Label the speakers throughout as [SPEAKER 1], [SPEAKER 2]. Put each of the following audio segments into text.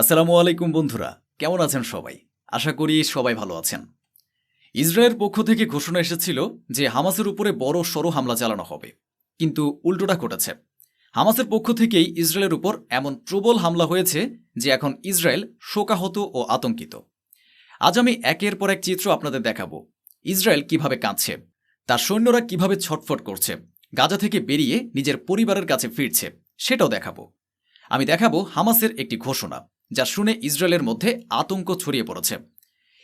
[SPEAKER 1] আসসালামু আলাইকুম বন্ধুরা, কেমন আছেন সবাই? আশা করি সবাই ভালো আছেন। ইসরায়েলের পক্ষ থেকে ঘোষণা এসেছিল যে হামাসের উপরে বড় সড়ো হামলা চালানো হবে। কিন্তু উল্টোটা ঘটেছে। হামাসের পক্ষ থেকেই ইসরায়েলের উপর এমন প্রবল হামলা হয়েছে যে এখন ইসরায়েল শোকাহত ও আতঙ্কিত। আজ আমি একের পর এক চিত্র আপনাদের দেখাবো। ইসরায়েল কীভাবে কাঁদছে, তার সৈন্যরা কীভাবে ছটফট করছে, গাজা থেকে বেরিয়ে নিজের পরিবারের কাছে ফিরছে, সেটাও দেখাবো। আমি দেখাবো হামাসের একটি ঘোষণা। যা শুনে ইসরায়েলের মধ্যে আতঙ্ক ছড়িয়ে পড়েছে।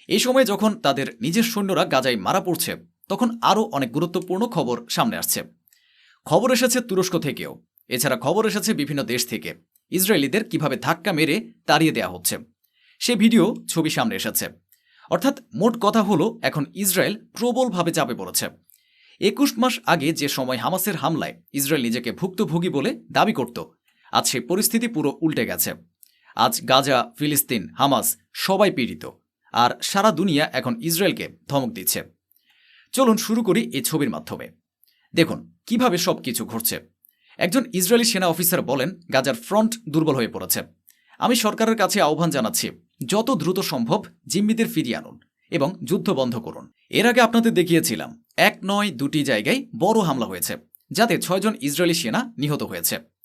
[SPEAKER 1] এই সময় যখন তাদের নিজের সৈন্যরা গাজায় মারা পড়ছে, তখন আরও অনেক গুরুত্বপূর্ণ খবর সামনে আসছে। খবর এসেছে তুরস্ক থেকেও। এছাড়া খবর এসেছে বিভিন্ন দেশ থেকে। ইসরায়েলিদের কীভাবে ধাক্কা মেরে তাড়িয়ে দেওয়া হচ্ছে, সে ভিডিও ছবি সামনে এসেছে। অর্থাৎ মোট কথা হলো, এখন ইসরায়েল প্রবলভাবে চাপে পড়েছে। একুশ মাস আগে যে সময় হামাসের হামলায় ইসরায়েল নিজেকে ভুক্তভোগী বলে দাবি করত, আজ সেই পরিস্থিতি পুরো উল্টে গেছে। আজ গাজা, ফিলিস্তিন, হামাস সবাই পীড়িত। আর সারা দুনিয়া এখন ইসরায়েলকে ধমক দিচ্ছে। চলুন শুরু করি এই ছবির মাধ্যমে। দেখুন, কীভাবে সব কিছু ঘটছে। একজন ইসরায়েলি সেনা অফিসার বলেন, গাজার ফ্রন্ট দুর্বল হয়ে পড়েছে। আমি সরকারের কাছে আহ্বান জানাচ্ছি, যত দ্রুত সম্ভব জিম্মিদের ফিরিয়ে আনুন এবং যুদ্ধ বন্ধ করুন। এর আগে আপনাদের দেখিয়েছিলাম, এক নয় দুটি জায়গায় বড় হামলা হয়েছে, যাতে ছয়জন ইসরায়েলি সেনা নিহত হয়েছে।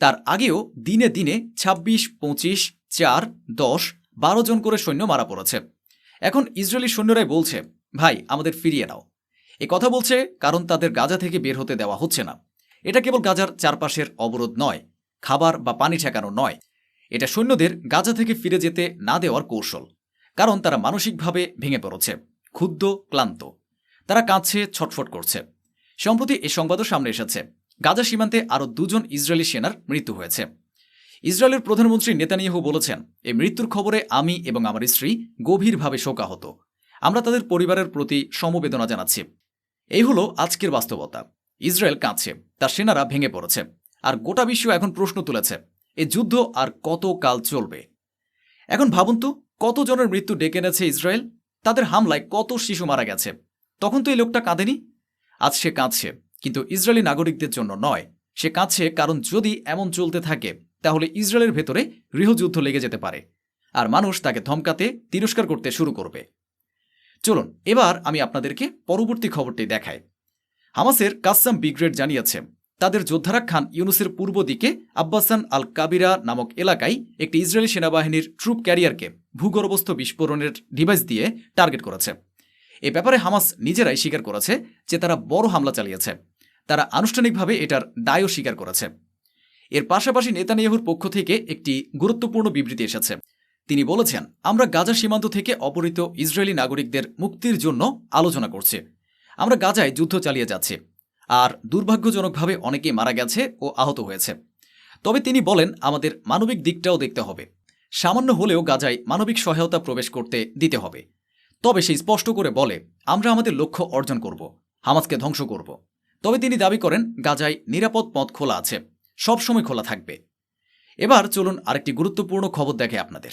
[SPEAKER 1] তার আগেও দিনে দিনে ২৬ পঁচিশ, চার, দশ, বারো জন করে সৈন্য মারা পড়েছে। এখন ইসরায়েলি সৈন্যরাই বলছে, ভাই, আমাদের ফিরিয়ে নাও। এ কথা বলছে কারণ তাদের গাজা থেকে বের হতে দেওয়া হচ্ছে না। এটা কেবল গাজার চারপাশের অবরোধ নয়, খাবার বা পানি ঠেকানো নয়। এটা সৈন্যদের গাজা থেকে ফিরে যেতে না দেওয়ার কৌশল, কারণ তারা মানসিকভাবে ভেঙে পড়েছে, ক্ষুব্ধ, ক্লান্ত। তারা কাঁদছে, ছটফট করছে। সম্প্রতি এ সংবাদও সামনে এসেছে। গাজা সীমান্তে আরও দুজন ইসরায়েলি সেনার মৃত্যু হয়েছে। ইসরায়েলের প্রধানমন্ত্রী নেতানিয়াহু বলেছেন এই মৃত্যুর খবরে আমি এবং আমার স্ত্রী গভীরভাবে শোকাহত। আমরা তাদের পরিবারের প্রতি সমবেদনা জানাচ্ছি। এই হলো আজকের বাস্তবতা। ইসরায়েল কাঁদছে, তার সেনারা ভেঙে পড়েছে। আর গোটা বিশ্ব এখন প্রশ্ন তুলেছে, এ যুদ্ধ আর কত কাল চলবে? এখন ভাবুন তো, কতজনের মৃত্যু ডেকে এনেছে ইসরায়েল? তাদের হামলায় কত শিশু মারা গেছে? তখন তো এই লোকটা কাঁদেনি? আজ সে কাঁদছে। কিন্তু ইসরায়েলি নাগরিকদের জন্য নয়। সে কাছে কারণ যদি এমন চলতে থাকে, তাহলে ইসরায়েলের ভেতরে গৃহযুদ্ধ লেগে যেতে পারে আর মানুষ তাকে ধমকাতে, তিরস্কার করতে শুরু করবে। চলুন, এবার আমি আপনাদেরকে পরবর্তী খবরটি দেখাই। হামাসের কাসাম ব্রিগেড জানিয়েছে, তাদের যোদ্ধারা খান ইউনুসের পূর্ব দিকে আব্বাসান আল কাবিরা নামক এলাকায় একটি ইসরায়েলি সেনাবাহিনীর ট্রুপ ক্যারিয়ারকে ভূগর্ভস্থ বিস্ফোরণের ডিভাইস দিয়ে টার্গেট করেছে। এ ব্যাপারে হামাস নিজেরাই স্বীকার করেছে যে তারা বড় হামলা চালিয়েছে। তারা আনুষ্ঠানিকভাবে এটার দায়ও স্বীকার করেছে। এর পাশাপাশি নেতানিয়াহুর পক্ষ থেকে একটি গুরুত্বপূর্ণ বিবৃতি এসেছে। তিনি বলেছেন, আমরা গাজা সীমান্ত থেকে অপহৃত ইসরায়েলি নাগরিকদের মুক্তির জন্য আলোচনা করছি। আমরা গাজায় যুদ্ধ চালিয়ে যাচ্ছি। আর দুর্ভাগ্যজনকভাবে অনেকেই মারা গেছে ও আহত হয়েছে। তবে তিনি বলেন, আমাদের মানবিক দিকটাও দেখতে হবে। সামান্য হলেও গাজায় মানবিক সহায়তা প্রবেশ করতে দিতে হবে। তবে সেই স্পষ্ট করে বলে, আমরা আমাদের লক্ষ্য অর্জন করব। হামাজকে ধ্বংস করব। তবে তিনি দাবি করেন, গাজায় নিরাপদ পথ খোলা আছে সবসময় খোলা থাকবে। এবার চলুন আরেকটি গুরুত্বপূর্ণ খবর দেখে আপনাদের।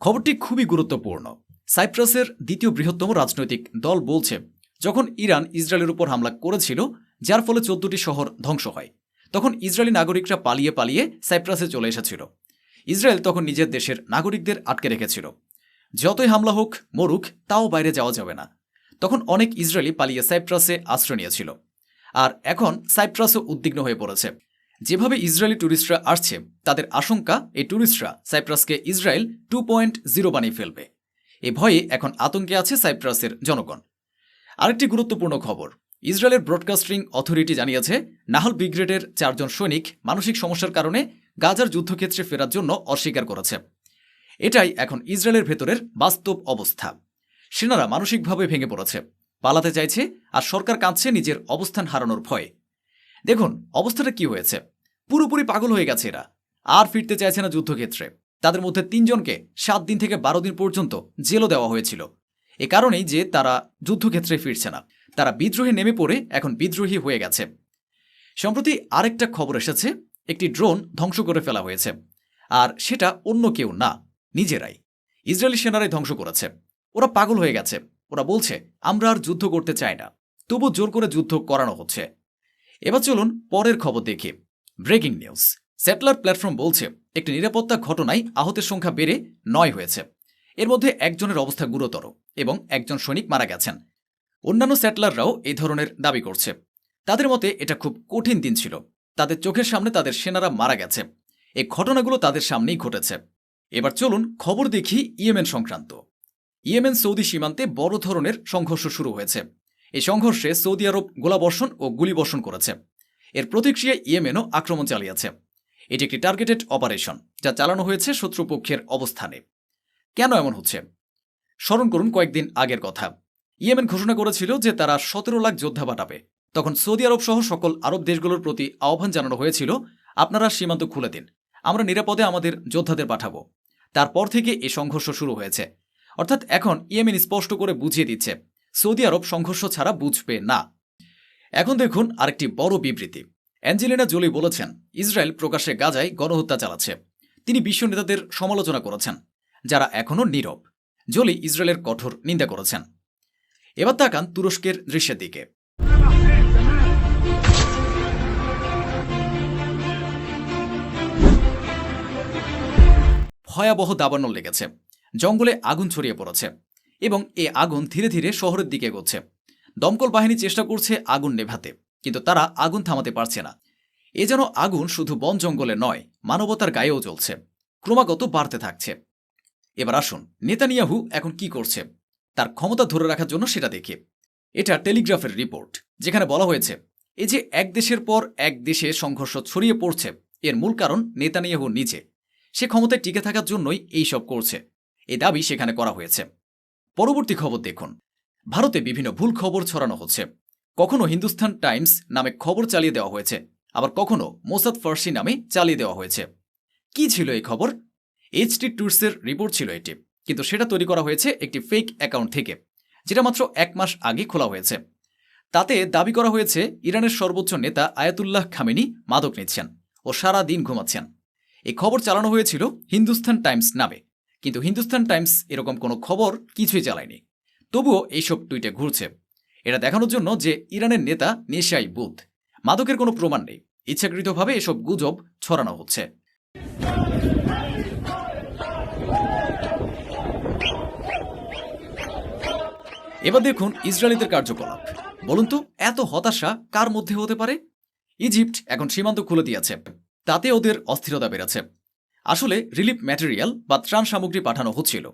[SPEAKER 1] খবরটি খুবই গুরুত্বপূর্ণ। সাইপ্রাসের দ্বিতীয় বৃহত্তম রাজনৈতিক দল বলছে, যখন ইরান ইসরায়েলের উপর হামলা করেছিল, যার ফলে চোদ্দটি শহর ধ্বংস হয়, তখন ইসরায়েলি নাগরিকরা পালিয়ে পালিয়ে সাইপ্রাসে চলে এসেছিল। ইসরায়েল তখন নিজের দেশের নাগরিকদের আটকে রেখেছিল। যতই হামলা হোক, মরুক, তাও বাইরে যাওয়া যাবে না। তখন অনেক ইসরায়েলি পালিয়ে সাইপ্রাসে আশ্রয় নিয়েছিল। আর এখন সাইপ্রাসও উদ্বিগ্ন হয়ে পড়েছে। যেভাবে ইসরায়েলি ট্যুরিস্টরা আসছে, তাদের আশঙ্কা, এই ট্যুরিস্টরা সাইপ্রাসকে ইসরায়েল টু পয়েন্ট জিরো বানিয়ে ফেলবে। এ ভয়ে এখন আতঙ্কে আছে সাইপ্রাসের জনগণ। আরেকটি গুরুত্বপূর্ণ খবর, ইসরায়েলের ব্রডকাস্টিং অথরিটি জানিয়েছে, নাহল ব্রিগেডের চারজন সৈনিক মানসিক সমস্যার কারণে গাজার যুদ্ধক্ষেত্রে ফেরার জন্য অস্বীকার করেছে। এটাই এখন ইসরায়েলের ভেতরের বাস্তব অবস্থা। সেনারা মানসিকভাবে ভেঙে পড়েছে। পালাতে চাইছে আর সরকার কাঁদছে নিজের অবস্থান হারানোর ভয়ে। দেখুন, অবস্থাটা কি হয়েছে? পুরোপুরি পাগল হয়ে গেছে এরা। আর ফিরতে চাইছে না যুদ্ধক্ষেত্রে। তাদের মধ্যে তিনজনকে সাত দিন থেকে বারো দিন পর্যন্ত জেলও দেওয়া হয়েছিল। এ কারণেই যে তারা যুদ্ধক্ষেত্রে ফিরছে না। তারা বিদ্রোহে নেমে পড়ে এখন বিদ্রোহী হয়ে গেছে। সম্প্রতি আরেকটা খবর এসেছে, একটি ড্রোন ধ্বংস করে ফেলা হয়েছে। আর সেটা অন্য কেউ না, নিজেরাই। ইসরায়েলি সেনারাই ধ্বংস করেছে। ওরা পাগল হয়ে গেছে। ওরা বলছে, আমরা আর যুদ্ধ করতে চাই না। তবু জোর করে যুদ্ধ করানো হচ্ছে। এবার চলুন পরের খবর দেখি। Breaking news. স্যাটেলার প্ল্যাটফর্ম বলছে, একটি নিরাপত্তা ঘটনায় আহতের সংখ্যা বেড়ে নয় হয়েছে। এর মধ্যে একজনের অবস্থা গুরুতর এবং একজন সৈনিক মারা গেছেন। অন্যান্য স্যাটেলাররাও এই ধরনের দাবি করছে। তাদের মতে এটা খুব কঠিন দিন ছিল। তাদের চোখের সামনে তাদের সেনারা মারা গেছে। এই ঘটনাগুলো তাদের সামনেই ঘটেছে। এবার চলুন খবর দেখি ইয়েমেন সংক্রান্ত। ইয়েমেন সৌদি সীমান্তে বড় ধরনের সংঘর্ষ শুরু হয়েছে। এই সংঘর্ষে সৌদি আরব গোলাবর্ষণ ও গুলিবর্ষণ করেছে। এর প্রতিক্রিয়ায় ইয়েমেনও আক্রমণ চালিয়েছে। এটি একটি টার্গেটেড অপারেশন যা চালানো হয়েছে শত্রুপক্ষের অবস্থানে। কেন এমন হচ্ছে? স্মরণ করুন কয়েকদিন আগের কথা। ইয়েমেন ঘোষণা করেছিল যে তারা সতেরো লাখ যোদ্ধা পাঠাবে। তখন সৌদি আরব সহ সকল আরব দেশগুলোর প্রতি আহ্বান জানানো হয়েছিল, আপনারা সীমান্ত খুলে দিন। আমরা নিরাপদে আমাদের যোদ্ধাদের পাঠাবো। তারপর থেকে এই সংঘর্ষ শুরু হয়েছে। অর্থাৎ এখন ইয়েমেন স্পষ্ট করে বুঝিয়ে দিচ্ছে, সৌদি আরব সংঘর্ষ ছাড়া বুঝবে না। এখন দেখুন আরেকটি বড় বিবৃতি। অ্যাঞ্জেলিনা জোলি বলেছেন, ইসরায়েল প্রকাশ্যে গাজায় গণহত্যা চালাচ্ছে। তিনি বিশ্ব নেতাদের সমালোচনা করেছেন, যারা এখনও নীরব। জোলি ইসরায়েলের কঠোর নিন্দা করেছেন। এবার তাকান তুরস্কের দৃশ্যের দিকে। ভয়াবহ দাবানল লেগেছে। জঙ্গলে আগুন ছড়িয়ে পড়েছে এবং এ আগুন ধীরে ধীরে শহরের দিকে এগোচ্ছে। দমকল বাহিনী চেষ্টা করছে আগুন নেভাতে, কিন্তু তারা আগুন থামাতে পারছে না। এ যেন আগুন শুধু বন জঙ্গলে নয়, মানবতার গায়েও জ্বলছে। ক্রমাগত বাড়তে থাকছে। এবার আসুন, নেতানিয়াহু এখন কি করছে? তার ক্ষমতা ধরে রাখার জন্য সেটা দেখে। এটা টেলিগ্রাফের রিপোর্ট, যেখানে বলা হয়েছে, এই যে এক দেশের পর এক দেশে সংঘর্ষ ছড়িয়ে পড়ছে, এর মূল কারণ নেতানিয়াহু নিজে। সে ক্ষমতায় টিকে থাকার জন্যই এই সব করছে। এই দাবি সেখানে করা হয়েছে। পরবর্তী খবর দেখুন। ভারতে বিভিন্ন ভুল খবর ছড়ানো হচ্ছে। কখনো হিন্দুস্তান টাইমস নামে খবর চালিয়ে দেওয়া হয়েছে, আবার কখনো মোসাদ ফার্সি নামে চালিয়ে দেওয়া হয়েছে। কি ছিল এই খবর? এইচটি ট্যুরসের রিপোর্ট ছিল এটি, কিন্তু সেটা তৈরি করা হয়েছে একটি ফেক অ্যাকাউন্ট থেকে, যেটা মাত্র এক মাস আগে খোলা হয়েছে। তাতে দাবি করা হয়েছে, ইরানের সর্বোচ্চ নেতা আয়াতুল্লাহ খামেনি মাদক নিচ্ছেন ও সারা দিন ঘুমাচ্ছেন। এই খবর চালানো হয়েছিল হিন্দুস্তান টাইমস নামে। কিন্তু হিন্দুস্তান টাইমস এরকম কোনো খবর কিছুই চালায়নি। তবুও এইসব টুইটে ঘুরছে। এটা দেখানোর জন্য যে ইরানের নেতা নেশাই বুথ মাদকের কোনো প্রমাণ নেই। ইচ্ছাকৃতভাবে এসব গুজব ছড়ানো হচ্ছে। এবার দেখুন ইসরায়েলিদের কার্যকলাপ। বলুন তো, এত হতাশা কার মধ্যে হতে পারে? ইজিপ্ট এখন সীমান্ত খুলে দিয়েছে। তাতে ওদের অস্থিরতা বেড়েছে। আসলে রিলিফ ম্যাটেরিয়াল বা ত্রাণ সামগ্রী পাঠানো হচ্ছিল।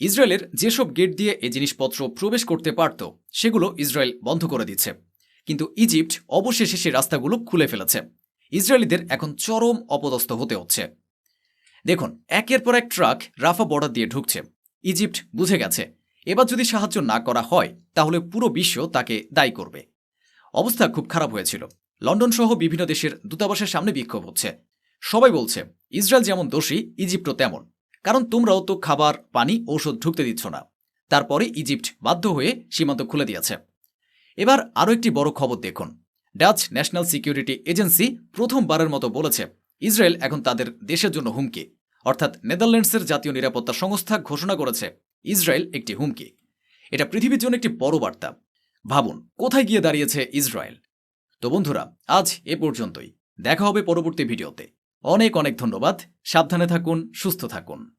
[SPEAKER 1] ইসরায়েলের যেসব গেট দিয়ে এই জিনিসপত্র প্রবেশ করতে পারত, সেগুলো ইসরায়েল বন্ধ করে দিচ্ছে। কিন্তু ইজিপ্ট অবশেষে সে রাস্তাগুলো খুলে ফেলেছে। ইসরায়েলিদের এখন চরম অপদস্থ হতে হচ্ছে। দেখুন, একের পর এক ট্রাক রাফা বর্ডার দিয়ে ঢুকছে। ইজিপ্ট বুঝে গেছে, এবার যদি সাহায্য না করা হয়, তাহলে পুরো বিশ্ব তাকে দায়ী করবে। অবস্থা খুব খারাপ হয়েছিল। লন্ডন সহ বিভিন্ন দেশের দূতাবাসের সামনে বিক্ষোভ হচ্ছে। সবাই বলছে, ইসরায়েল যেমন দোষী, ইজিপ্টও তেমন। কারণ তোমরাও তো খাবার, পানি, ঔষধ ঢুকতে দিচ্ছ না। তারপরে ইজিপ্ট বাধ্য হয়ে সীমান্ত খুলে দিয়েছে। এবার আরও একটি বড় খবর দেখুন। ডাচ ন্যাশনাল সিকিউরিটি এজেন্সি প্রথমবারের মতো বলেছে, ইসরায়েল এখন তাদের দেশের জন্য হুমকি। অর্থাৎ নেদারল্যান্ডসের জাতীয় নিরাপত্তা সংস্থা ঘোষণা করেছে, ইসরায়েল একটি হুমকি। এটা পৃথিবীর জন্য একটি বড় বার্তা। ভাবুন, কোথায় গিয়ে দাঁড়িয়েছে ইসরায়েল? তো বন্ধুরা, আজ এ পর্যন্তই। দেখা হবে পরবর্তী ভিডিওতে। অনেক অনেক ধন্যবাদ। সাবধানে থাকুন সুস্থ থাকুন।